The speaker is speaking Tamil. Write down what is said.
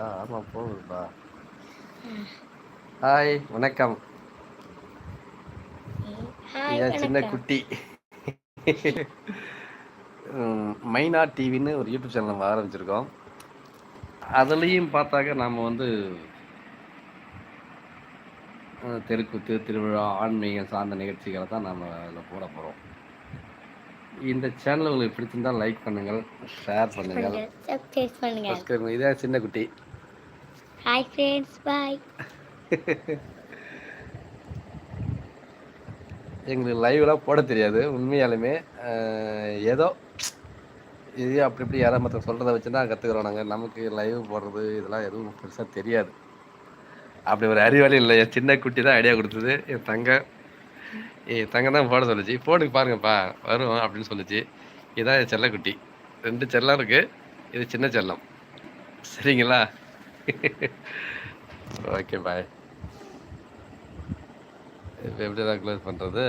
போகுதா ஆமா போகுதுப்பா. ஹாய் வணக்கம். என் சின்ன குட்டி. மைனா டிவின்னு ஒரு யூடியூப் சேனல் நம்ம ஆரம்பிச்சிருக்கோம். அதுலேயும் பார்த்தாக்க நாம் வந்து தெருக்கூத்து திருவிழா ஆன்மீகம் சார்ந்த நிகழ்ச்சிகளை தான் நம்ம அதில் போட போகிறோம் இந்த சேனல் உங்களுக்கு பிடிச்சிருந்தால் லைக் பண்ணுங்கள் ஷேர் பண்ணுங்கள். பண்ணுங்க. சப்ஸ்கிரைப் பண்ணுங்க. சப்ஸ்கிரைப் பண்ணுங்க இதே சின்ன குட்டி. ஹாய் ஃப்ரெண்ட்ஸ் பாய் எங்களுக்கு லைவ்லாம் போட தெரியாது உண்மையாலுமே. ஏதோ இது அப்படி இப்படி யாராவது மற்ற சொல்கிறத வச்சு தான் கற்றுக்குறோம் நாங்கள் நமக்கு லைவ் போடுறது இதெல்லாம் எதுவும் பெருசாக தெரியாது. அப்படி ஒரு அறிவாளி இல்லை. என் சின்ன குட்டி தான் ஐடியா கொடுத்தது. என் தங்க என் தங்க தான் போட சொல்லிச்சு. போனுக்கு பாருங்கப்பா. வரும் அப்படின்னு சொல்லுச்சு. இதுதான் என் செல்லக்குட்டி. ரெண்டு செல்லம் இருக்குது இது சின்ன செல்லம். சரிங்களா? ஓகே பாய் இப்போ எப்படி தான் க்ளோஸ் பண்ணுறது